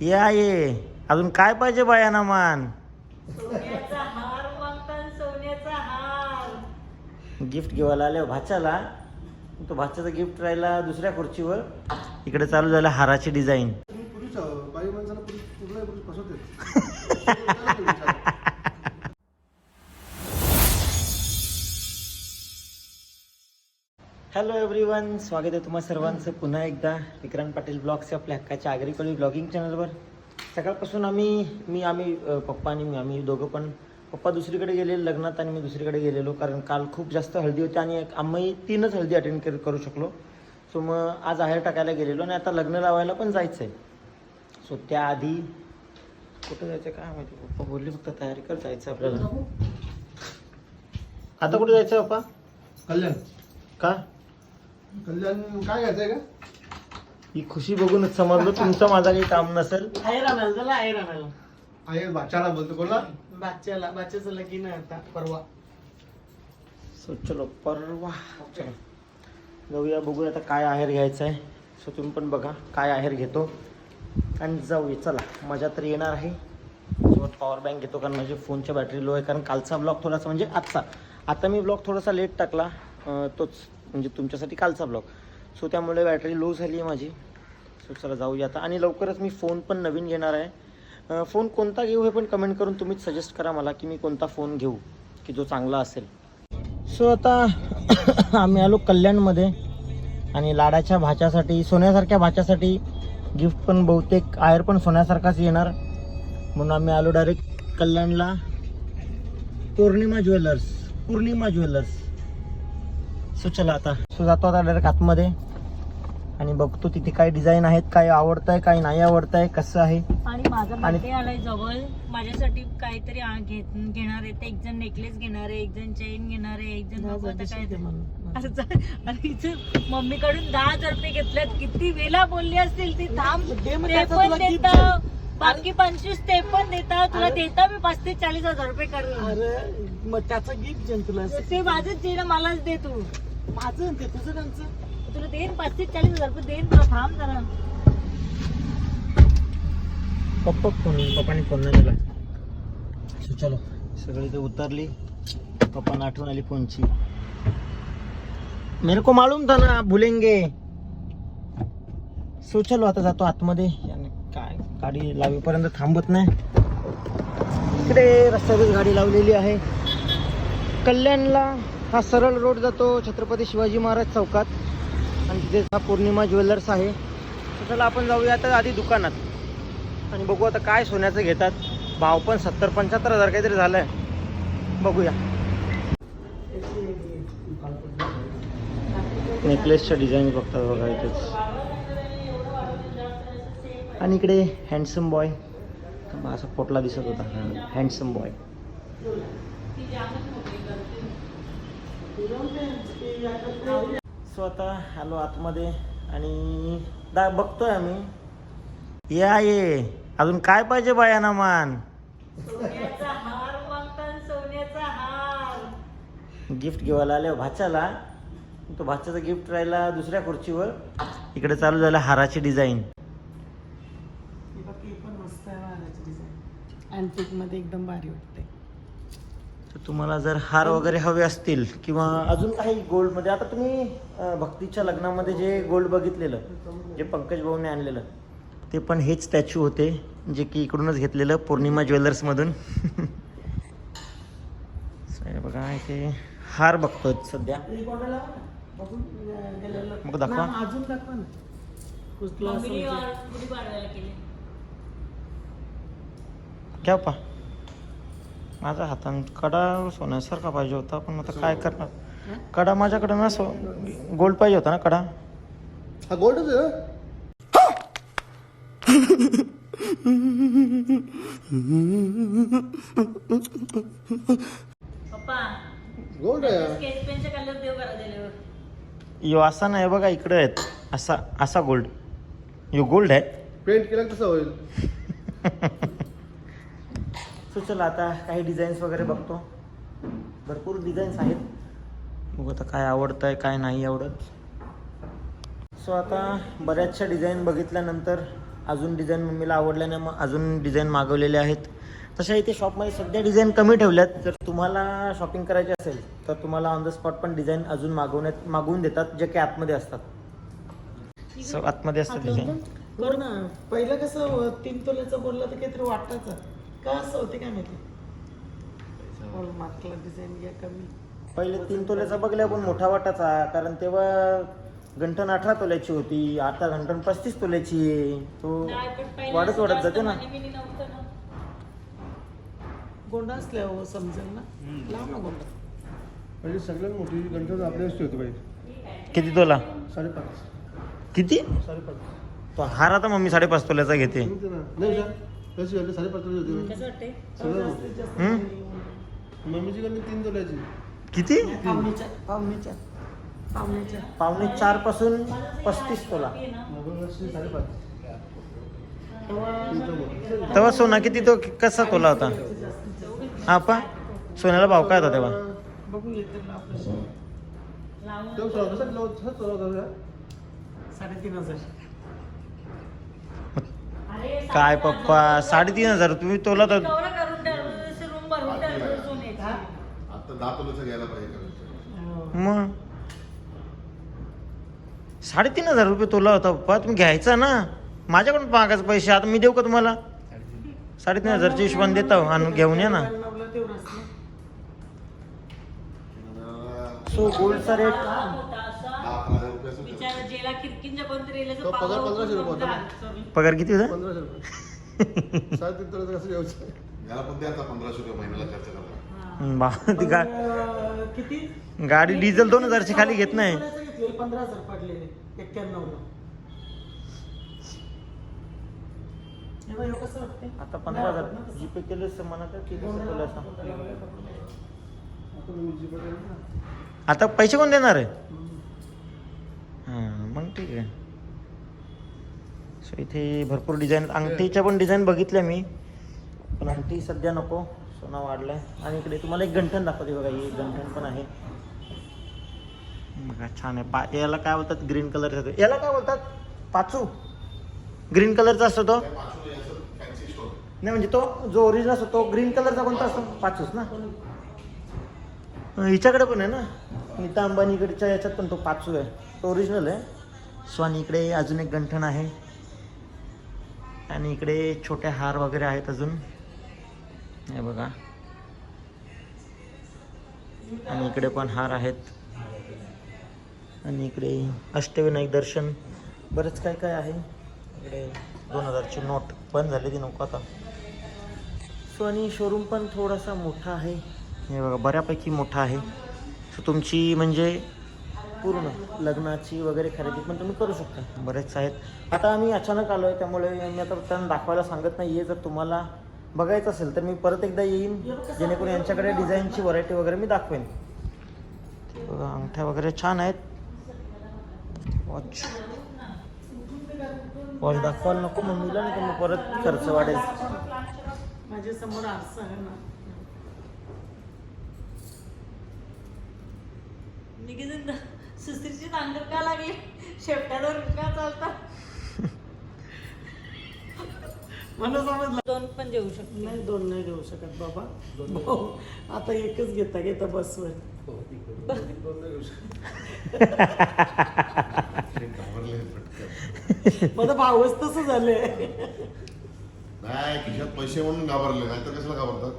या ये अजून काय पाहिजे बायाना मान? सोन्याचा हार मागतात सोन्याचा हार. गिफ्ट घेवायला आले भाच्याला. तो भाच्याचं गिफ्ट राहिला दुसऱ्या खुर्चीवर. इकडे चालू झालं हाराची डिझाईन तुम्ही पुरुष आहो. बाई माणसाला पुरुष कुठलाही पुरुष फसवते हॅलो एव्हरीवन स्वागत आहे तुम्हा सर्वांचं. पुन्हा एकदा विक्रांत पाटील ब्लॉगच्या आपल्या हक्काच्या आगरीकोळी ब्लॉगिंग चॅनलवर. सकाळपासून आम्ही मी आम्ही पप्पा आणि मी आम्ही दोघं पण पप्पा दुसरीकडे गेलेले लग्नात आणि मी दुसरीकडे गेलेलो कारण काल खूप जास्त हळदी होती आणि आम्ही तीनच हळदी अटेंड कर करू शकलो. सो मग आज आहेर टाकायला गेलेलो आणि आता लग्न लावायला पण जायचं आहे सो त्याआधी कुठं जायचं काय माहिती पप्पा बोलले फक्त तयारी कर जायचं आपल्याला. आता कुठे जायचं पप्पा? कल्याण. का? कल्याण काय घ्यायचंय का ही खुशी बघूनच समजलं तुमचं माझा काही काम नसेल. चला आहेर आणायला आहे बाचाला बोलतो कोणला बाच्याला बाच्याचं लगीन आहे आता. परवा. सो चलो परवा. चलो. जाऊया बघूया आता काय आहेर घ्यायचं आहे सो तुम्ही पण बघा काय आहेर घेतो. आणि जाऊया चला. मजा तर येणार आहे. सोबत पॉवर बँक घेतो कारण माझी फोनच्या बॅटरी लो आहे. कारण कालचा ब्लॉग थोडासा म्हणजे आजचा. आता मी ब्लॉग थोडासा लेट टाकला. तोच. म्हणजे तुमच्यासाठी कालचा ब्लॉग सो त्यामुळे बॅटरी लो झाली आहे माझी. सो चला जाऊया आता. आणि लवकरच मी फोन पण नवीन घेणार आहे. फोन कोणता घेऊ हे पण कमेंट करून तुम्हीच सजेस्ट करा मला की मी कोणता फोन घेऊ की जो चांगला असेल. सो आता आम्ही आलो कल्याणमध्ये. आणि लाडाच्या भाच्यासाठी सोन्यासारख्या भाच्यासाठी गिफ्ट पण बहुतेक आयर पण सोन्यासारखाच येणार. म्हणून आम्ही आलो direct कल्याणला. Purnima jewellers. Purnima jewellers. So चला आता. सो जातो आता डायरेक्ट आतमध्ये. आणि बघतो तिथे काय डिझाईन आहेत काय आवडतंय काय नाही आवडतंय कसं आहे. आणि माझा आणि- बर्थडे आलाय जवळ. माझ्यासाठी काहीतरी आ- घे- घेणार आहे ते. एक जण नेकलेस घेणार आहे एक जण चेन घेणार आहे एक जण बघू आता काय आणि मम्मीकडून दहा हजार रुपये घेतल्यात किती वेळा बोलली असतील ती. थांब. ते पण देता. बाकी पंचवीस ते पण देता. तुला देता मी पस्तीस चाळीस हजार रुपये अरे मग त्याचं गिफ्ट जेन तुला ते माझंच दे ना मलाच दे तू. माझं ते तुझं त्यांचं? तुला देईन पस्तीस चाळीस हजार रुपये देईन तुला थांब जरा. पप्पा फोन पप्पाने फोन नाही सो चलो सगळी ते उतरली. पप्पांना आठवण आली फोनची. मेरे को मालूम था ना भूलेंगे. सो चलो आता जातो आतमध्ये. आणि काय गाडी लावेपर्यंत थांबत नाही. इकडे रस्त्यातच गाडी लावलेली आहे. कल्याणला हा सरळ रोड जातो छत्रपती शिवाजी महाराज चौकात. आणि तिथे हा पौर्णिमा ज्वेलर्स आहे. तर चला आपण जाऊया आता आधी दुकानात. आणि बघू आता काय सोन्याचं घेतात. भाव पण सत्तर पंच्याहत्तर हजार काहीतरी झालंय. बघूया. नेकलेसच्या डिझाईन बघतात बघा इथेच. आणि इकडे हँडसम बॉय असा पोटला दिसत होता. हँडसम बॉय सो आता आलो आतमध्ये आणि दा बघतोय आम्ही. या ये. अजून काय पाहिजे बायाना मान सोन्याचा हार मागतात सोन्याचा हार. गिफ्ट घेवायला आले भाच्याला. तो भाच्याचं गिफ्ट राहिला दुसऱ्या खुर्चीवर. इकडे चालू झालं हाराची डिझाईन ही ही पण मस्त आहे महाराज डिझाईन अँटिकमध्ये एकदम भारी वाटते तर तुम्हाला जर हार वगैरे हवे असतील किंवा अजून काही गोल्डमध्ये आता तुम्ही भक्तीच्या लग्नामध्ये जे गोल्ड बघितलेलं जे पंकज भाऊने आणलेलं ते पण हेच स्टॅच्यू होते जे की इकडूनच घेतलेलं पौर्णिमा ज्वेलर्समधून बघा इथे हार बघतोय सध्या. मग दाखवा. अजून दाखवा ना. घ्या पा. माझ्या हातान कडा सोन्यासारखा पाहिजे होता पण आता काय करणार? कडा माझ्याकडे ना सो गोल्ड पाहिजे होता ना कडा? हा गोल्डच गोल्ड आहे स्केच पेनचे कलर देव करा दिल्यावर यो असा नाही बघा इकडे आहेत. असा असा गोल्ड. यो गोल्ड आहे. पेंट केला कसं होईल. सो चला आता काही डिझाईन्स वगैरे बघतो. भरपूर डिझाईन्स आहेत. बघू आता काय आवडतं आहे काय नाही आवडत. सो आता बऱ्याचशा डिझाईन बघितल्यानंतर अजून डिझाईन मम्मीला आवडल्याने मग अजून डिझाईन मागवलेले आहेत. तशा इथे शॉपमध्ये सध्या डिझाईन कमी ठेवल्यात. जर तुम्हाला शॉपिंग करायची असेल तर तुम्हाला ऑन द स्पॉट पण डिझाईन अजून मागवण्यात मागवून देतात जे काही आतमध्ये असतात. सो आतमध्ये असतात डिझाईन हो ना. पहिलं कसं तीन तोल्याचं बोललं तर काहीतरी वाटायचं. का असं होते काय माहिती मागला डिझाईन घ्या कमी पहिले तीन तोल्याचा बघल्या पण मोठा वाटाचा कारण तेव्हा गंठन अठरा तोल्याची होती आता गंठन पस्तीस तोल्याची आहे. तो वाढत वाढत जाते ना. गोंडा असल्यावर समजेल ना? लाव ना गोंडा. म्हणजे सगळ्यात मोठी गणपती आपल्या असते होती बाई. किती तोला? साडेपाच. किती? साडेपाच. तो हार आता मम्मी साडेपाच तोल्याचा घेते. नाही का कशी घालते साडेपाच तोळ्याची होती. कसं सगळं? मम्मीची गणपती तीन तोल्याची. किती? पाहुणीच्या पाहुणीच्या पाहुणीच्या पावणे चारपासून पस्तीस तोला. साडेपाच तेव्हा सोना किती तो कसा तोला होता? हा पा सोन्याला भाव काय होता तेव्हा? बघू येते ना आपल्याला लावून तेव्हा सोळा कसा किलो तसाच सोळा होता का? साडेतीन हजार. काय पप्पा? साडेतीन हजार. तुम्ही तोला तर कवरं करून ठेवलं रूम भरून ठेवलं सोन्याची आता दहा तोल्याचं घ्यायला पाहिजे करायचं मग साडेतीन हजार रुपये तोला होता पप्पा. तुम्ही घ्यायचा ना? माझ्याकडून मागायचे पैसे. आता मी देऊ का तुम्हाला? साडेतीन हजारच्या हिशोबाने देता आणि घेऊन या ना. नव्वदला तेवढंच ना सो गोल्डचा रेट होता तो पगार पंधराशे रुपये होता. पगार किती होता? पंधराशे रुपये. साडेतीन तोळ्याचं कसं घ्यायचं याला पण द्यायचा पंधराशे रुपये महिन्याला खर्च करता हम्म, बा ती गा अं, किती? गाडी डिझेल दोन हजारची खाली घेत नाही? पंधरा हजार पडलेले एक्क्याण्णवला. बघ, कसं वाटते आता पंधरा हजार. जीपे केले म्हणा आता पैसे कोण देणार आहे? हां मग ठीक आहे. सो इथे भरपूर डिझाईन अंगठीच्या पण डिझाईन बघितल्या मी. पण अंगठी सध्या नको. सोना वाढलाय. आणि इकडे तुम्हाला एक गंठन दाखवते बघा. ही गंठन पण आहे. बघा छान आहे. पा याला काय बोलतात? ग्रीन कलर याला काय बोलतात? पाचू. ग्रीन कलरचा असतो तो. नाही म्हणजे तो जो ओरिजिनल असतो तो ग्रीन कलरचा कोणता असतो? पाचूच ना? हिच्याकडे पण आहे ना? नीता अंबानीकडच्या याच्यात पण तो पाचू आहे. तो ओरिजिनल आहे. सो आणि इकडे अजून एक गंठण आहे. आणि इकडे छोटे हार वगैरे आहेत अजून. हे बघा. आणि इकडे पण हार आहेत. आणि इकडे अष्टविनायक दर्शन. बरंच काय काय आहे? इकडे दोन हजारची नोट बंद झाली ती नको आता. सो आणि शोरूम पण थोडासा मोठा आहे. हे बघा बऱ्यापैकी मोठा आहे. सो तुमची म्हणजे पूर्ण लग्नाची वगैरे खरेदी पण तुम्ही करू शकता. बरेच आहेत. आता आम्ही अचानक आलो आहे त्यामुळे मी आता त्यांना दाखवायला सांगत नाही आहे जर तुम्हाला बघायचं असेल तर मी परत एकदा येईन. जेणेकरून यांच्याकडे डिझाईनची व्हरायटी वगैरे मी दाखवेन. बघा अंगठ्या वगैरे छान आहेत. वॉच वॉच दाखवायला नको मम्मीला नाही तर मग परत खर्च वाढेल. माझ्यासमोर आरसा आहे ना. निघून सुस्त्रीची नांगर का लागली? शेपट्यावर का चालतात मला समजलं. दोन पण देऊ शकतो. नाही दोन नाही देऊ शकत बाबा. भाऊ, आता एकच घेता घेता बसवर. दोन नाही घेऊ शकत. घाबरले पटकन. माझा भावच तसं झालंय. नाही खिशात पैसे म्हणून घाबरले नाहीतर कशाला घाबरतात?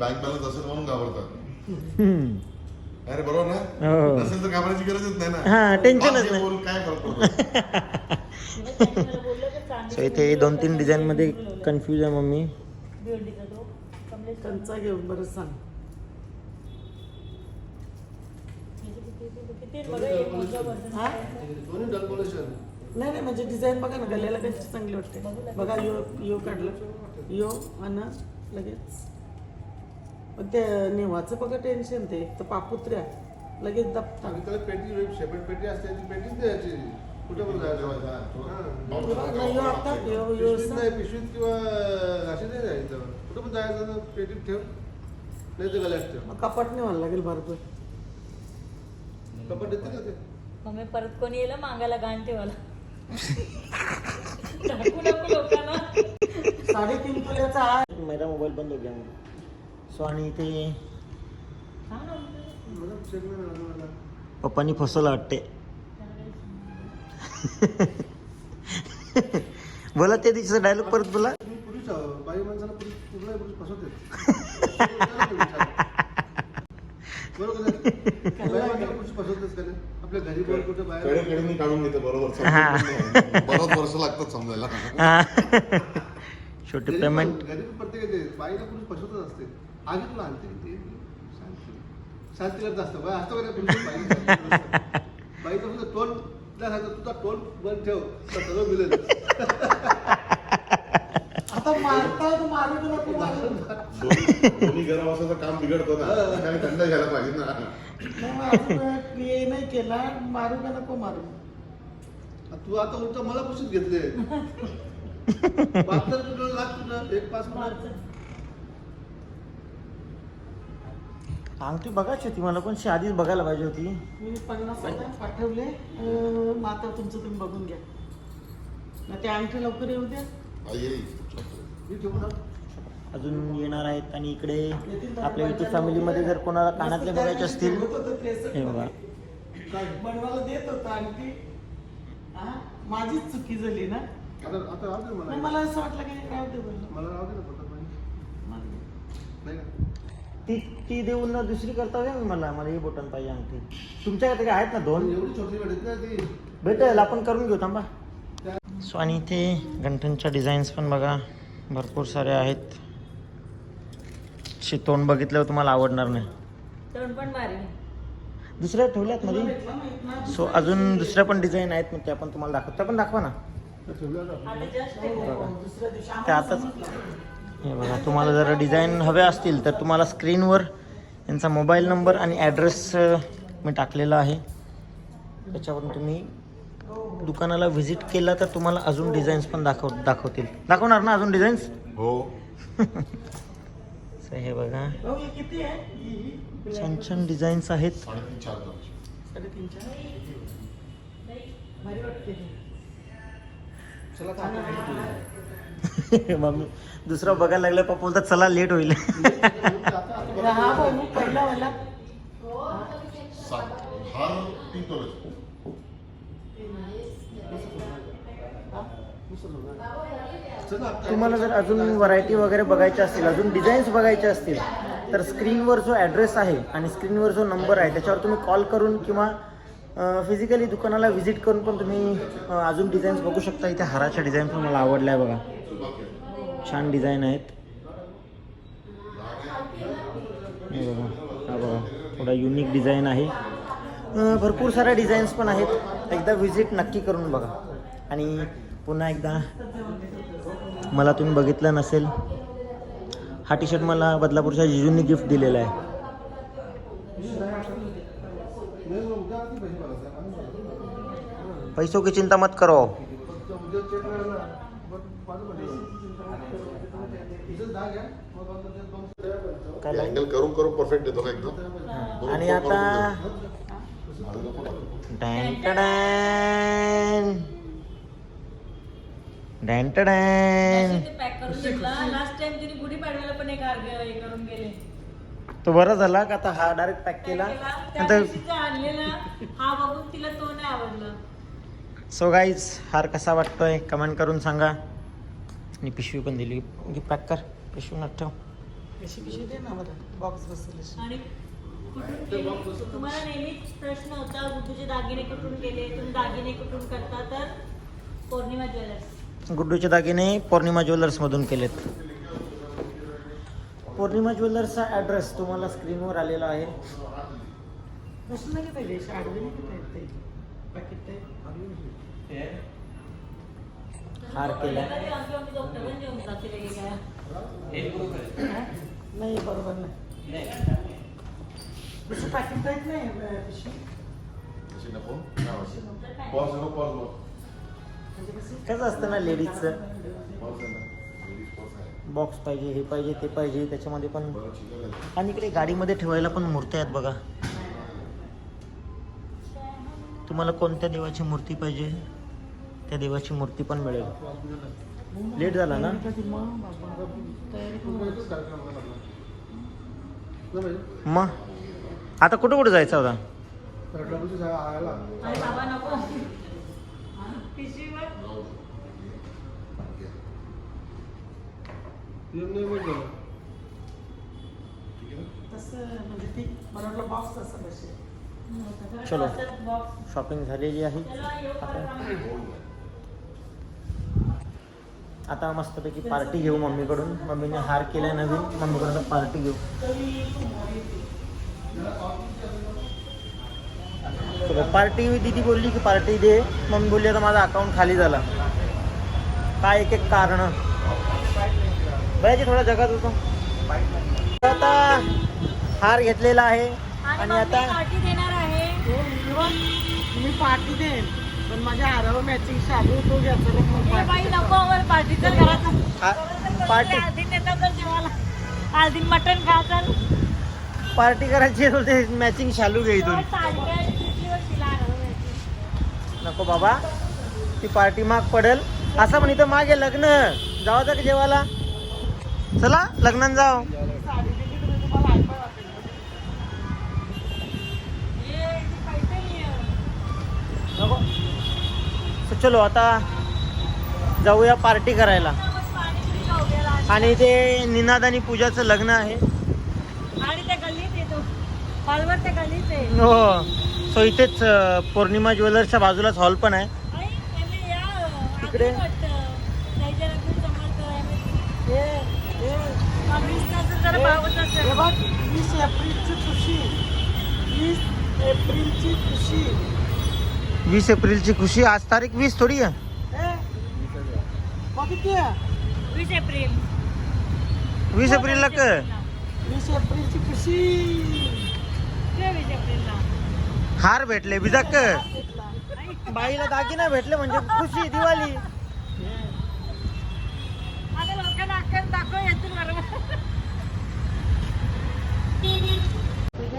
बँक बॅलन्स असेल म्हणून घाबरतात. अरे बरोबर ना? हो. नसेल तर घाबरायची गरजच नाही ना. हा, टेन्शनच बाकी नाही. बोल, काय फरक पडतो? सो इथे दोन तीन डिझाईन मध्ये कन्फ्यूज आहे मम्मी. कंचा घेऊन बरं सांग. हा? नाही नाही म्हणजे डिझाईन बघा ना गल्याला कशी चांगली वाटते. बघा यो यो काढलं. यो आणि लगेच. पण ते नेवाचं बघा टेन्शन ते. तर पापुत्र्या लगेच दबता आणि त्याला पेटी शेपट पेटी असते ती पेटीच द्यायची. कुठे पण जायचं हा. नाही, यो आता यो यो पिशवीत नाही पिशवीत किंवा अशी नाही जायचं. कुठं पण जायचं ना पेटीत ठेव. नाही तर गल्यात ठेव. मग कपाट व्हायला लागेल भरपूर. कपाट देते का ते? परत कोणी येलं मागायला गाण ठेवायला. दाखवू नको लोकांना. साडेतीन तोल्याचा आहे मेरा मोबाईल बंद हो गया. सो आणि मला. पप्पांनी फसवलं वाटते. बोला त्या दिवशीचा डायलॉग परत बोला. घरी पेमेंट. फसवतच असते. आधी तुला आणते ते. शांती. करत असतं बाई असतो बाई. बाईचं फक्त टोन तुला सांगतो तुझा टोन बंद ठेव. तर सगळं मिळेल. आता मारता तर मारू दोन्ही दोन्ही गरम काम बिघडतं ना. थंड घ्यायला पाहिजे ना. हे नाही केला. मारू का नको मारू? तू आता उलट मला पुशीत घेतले तुला लाख तुझं एक पाच मिनिट अंगठी बघायची होती मला पण शी आधीच बघायला पाहिजे होती. मी पन्नास हजार पाठवले अं, मग आता तुमचं तुम्ही बघून घ्या. ना ते अंगठी लवकर येऊ द्या. अजून येणार आहेत आणि इकडे आपल्या युट्यूब फॅमिलीमध्ये जर कोणाला कानातले बघायचे असतील. हे बघा. काय बनवायला देत होता हा माझीच चुकी झाली ना? आता आता राहू दे नाही, मला मला असं वाटलं की राहू दे बोललो मला राहू दे ना पटकन. पाहिजे नाही का? ती ती देऊन ना दुसरी करता होईल मला मला ही बटन पाहिजे अंगठी. तुमच्याकडे काही आहेत ना दोन? एवढी छोटी भेटत ना ती. भेटेल आपण करून घेऊ थांबा. सो आणि इथे गंठनच्या डिझाईन्स पण बघा. भरपूर सारे आहेत. शे तोंड बघितल्यावर तुम्हाला आवडणार नाही. तोंड पण भारी दुसऱ्या ठेवल्यात मध्ये सो अजून दुसऱ्या पण डिझाईन आहेत मग त्या पण तुम्हाला दाखव त्या पण दाखवा ना. त्या आताच हे बघा तुम्हाला जर डिझाईन हवे असतील तर तुम्हाला स्क्रीनवर यांचा मोबाईल नंबर आणि ॲड्रेस मी टाकलेला आहे. त्याच्यावरून तुम्ही दुकानाला व्हिजिट केला तर तुम्हाला अजून डिझाईन्स पण दाखव दाखवतील. दाखवणार ना अजून डिझाईन्स? हो. हे बघा. किती आहे? छान छान डिझाईन्स आहेत. साडेतीन चार मग दुसरं बघायला लागलं पप्पा बोलतात चला लेट होईल. तुम्हाला जर अजून व्हरायटी वगैरे बघायच्या असतील अजून डिझाईन्स बघायचे असतील तर स्क्रीनवर जो ॲड्रेस आहे आणि स्क्रीनवर जो नंबर आहे त्याच्यावर तुम्ही कॉल करून किंवा फिजिकली दुकानाला व्हिजिट करून पण तुम्ही अजून डिझाईन्स बघू शकता. इथे हाराच्या डिझाईन पण मला आवडल्या आहे बघा. छान डिझाईन आहेत. बघा हा बघा. थोडा युनिक डिझाईन आहे. भरपूर साऱ्या डिझाईन्स पण आहेत. एकदा व्हिजिट नक्की करून बघा. आणि पुन्हा एकदा मला तुम्ही बघितलं नसेल हा टी शर्ट मला बदलापूरच्या जिजूंनी गिफ्ट दिलेला आहे नाही, मग उद्या किती पैसे भरायचे? आम्ही भरतो ना. पैसों की चिंता मत करो? अँगल करून करून परफेक्ट येतो का एकदम। आणि आता. डॅन. डॅन गेले. तो बरा झाला का आता हा डायरेक्ट पॅक केला? नंतर हा बघून तिला तो नाही आवडला. सो गाईज हार कसा वाटतोय? कमेंट करून सांगा. आणि पिशवी पण दिली. घे पॅक कर. पिशवी ठेव दे ना मला. बॉक्स बसेल अशी. आणि कुठून केले? तुम्हाला नेहमीच प्रश्न होता गुड्डूचे दागिने कुठून केले तुम्ही दागिने कुठून करता? तर पौर्णिमा ज्वेलर्स. गुड्डूचे दागिने पौर्णिमा ज्वेलर्समधून केलेत. पौर्णिमा ज्वेलर्सचा ॲड्रेस तुम्हाला स्क्रीनवर आलेला आहे. कसं नाही घेता हार केला. नाही बरोबर नाही. दुसरं पॅकेट टाईप नाही अं, पिशवी. अशी नको. पॉज नको. पॉज नको कसं? असतं ना लेडीजचं बॉक्स पाहिजे हे पाहिजे ते पाहिजे त्याच्यामध्ये पण. आणि इकडे गाडीमध्ये ठेवायला पण मूर्त्या आहेत बघा. तुम्हाला कोणत्या देवाची मूर्ती पाहिजे? त्या देवाची मूर्ती पण मिळेल. लेट झाला ना? मग? आता कुठं कुठं जायचं होता? रडल्यापासून जागा आला अरे बाबा नको पिशवीवर येऊन नाही मग झालं. तसं म्हणजे ती मला वाटलं बॉक्स असं बसेल चलो बॉक्स शॉपिंग झालेली आहे आता मस्तपैकी पार्टी घेऊ मम्मीकडून. मम्मीने हार केलाय नवीन. मम्मीकडून आता पार्टी घेऊ. चलो पार्टी दीदी बोलली की पार्टी दे. मम्मी बोलली आता माझा अकाउंट खाली झाला. काय एक एक कारण? बयाची थोडा जगात होतो. आता हार घेतलेला आहे. आणि आता पार्टी देणार आहे. मी पार्टी देईन. पण माझ्या हारावर मॅचिंग शालू तो घ्यायचा बघ मग party. नको आम्हाला पार्टी आधी नेता तर जेवायला. आधी मटण खा चल. पार्टी करायची बोलते मॅचिंग शालू घे इथून. पिशवीवर तिला. नको बाबा ती पार्टी माग पडेल. असं इथं मागे लग्न. जाऊ का जेवायला? चला लग्नात जाऊ. चलो आता जाऊया पार्टी करायला. आणि ते निनाद आणि पूजाचं लग्न आहे. आणि त्या गल्लीत येतो. हॉलवर त्या गल्लीत आहे. हो. सो इथेच पौर्णिमा ज्वेलर्सच्या बाजूलाच हॉल पण आहे. तिकडे? वीस एप्रिलची खुशी. वीस एप्रिलची खुशी. वीस एप्रिलची खुशी आज तारीख वीस थोडी आहे. वीस एप्रिल. वीस एप्रिलला क वीस एप्रिलची खुशी. हार भेटले बिजाक बाईला दागिना भेटले म्हणजे खुशी दिवाळी आता लोकांना अक्कल दाखव येतील बरोबर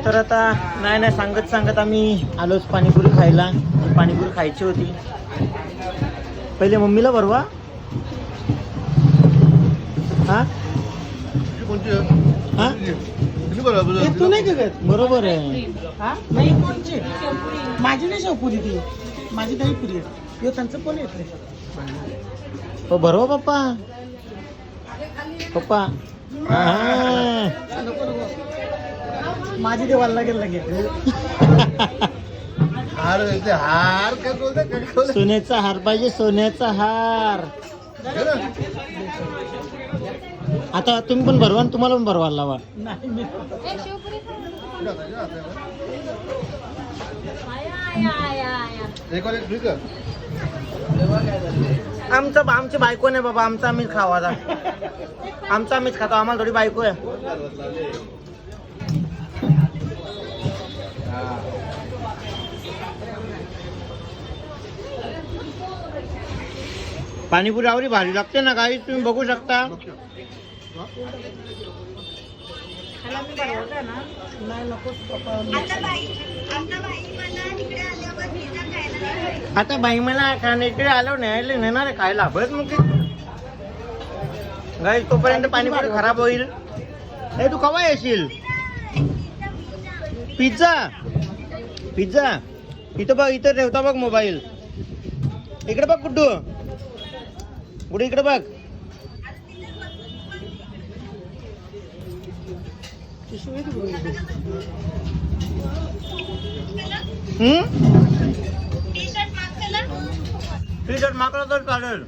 तर आता नाही नाही सांगत सांगत आम्ही आलोच पाणीपुरी खायला. पाणीपुरी खायची होती. पहिले मम्मीला बरवा हा? हा? तू नाही का? बरोबर आहे. हा? नाही कोणची? माझी नाही शेवपुरी ती. माझी दही पुरी आहे. त्यांचं कोण येत नाही हो बरोबर पप्पा. पप्पा. माझी देवाला लागेल लगेच. हार ते हार काय? सोन्याचा हार पाहिजे सोन्याचा हार. आता तुम्ही पण भरवा आणि तुम्हाला पण भरवायला लावा. आमचं आमची बायको नाही बाबा आमचा आम्हीच खावा आता. आमचा आम्हीच खातो आम्हाला थोडी बायको आहे. पाणीपुरी आवरी भारी लागते ना काही तुम्ही बघू शकता. नाही आता बाई मला खाण्याकडे आलो न्यायला नेणार आहे खायला. बरंच मग गाई तोपर्यंत पाणीपुरी खराब होईल. हे तू कवा येशील? पिझ्झा. पिझ्झा. इथं बघ इथं ठेवता बघ मोबाईल. इकडे बघ कुठू. कुठे इकडे बघ हम्म टी शर्ट मागला तर चालेल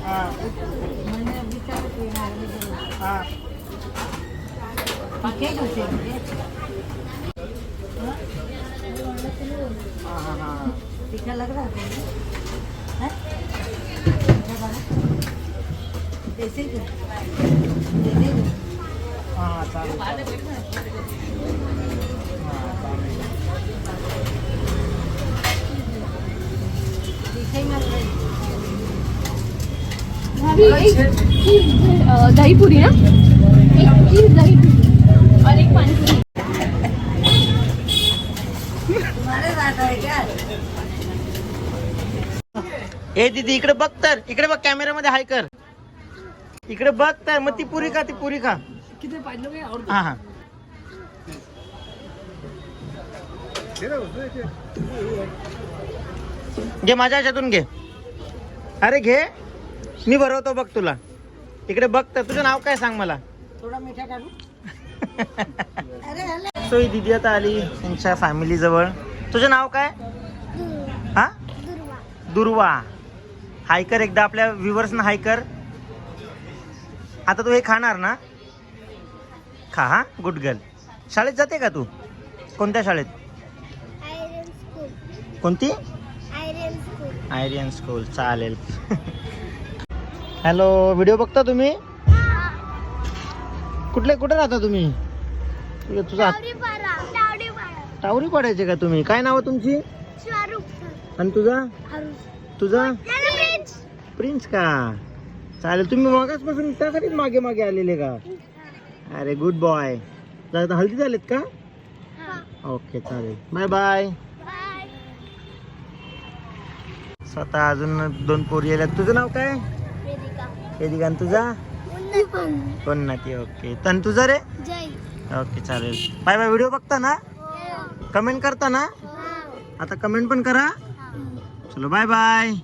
हा हा हा हा हा तिच्या लग्नात हा चालेल हा चालेल दही पुरी ना? एक चीज दही पुरी और एक पाणीपुरी. ए दीदी इकडे बघ तर. इकडे बघ कॅमेऱ्यामध्ये हाय कर. इकडे बघ तर. मग ती पुरी खा ती पुरी खा. हा हा. घे माझ्या ह्याच्यातून घे. अरे घे. मी भरवतो बघ तुला. इकडे बघ तर तुझं नाव काय सांग मला? थोडा मिठा काढू? सो ही दिदी आता आली त्यांच्या फॅमिली जवळ. तुझं नाव काय? हा? दुर्वा. हाय कर एकदा आपल्या व्ह्युअर्सना हाय कर आता तू हे खाणार ना? खा हा? गुड गर्ल शाळेत जाते का तू? कोणत्या शाळेत? आयरन स्कूल कोणती? आयरन स्कूल आयरियन स्कूल चालेल. हॅलो व्हिडिओ बघता तुम्ही? कुठले कुठे राहता तुम्ही? तुझं- टावरी पडायचे का तुम्ही? काय नाव तुमची? आणि तुझा? तुझा? प्रिन्स का? चालेल तुम्ही मागासपासून त्यासाठीच मागे मागे आलेले का? अरे गुड बॉय हल्दी झालेत का? ओके चालेल. बाय बाय बाय स्वतः अजून दोन पोरी आल्या तुझं नाव काय? वेदिका. आणि तुझा? कोण ना ती ओके. तन तुझं रे? ओके चालेल. बाय बाय व्हिडिओ बघता ना? कमेंट करता ना? आता कमेंट पण करा. चलो बाय बाय.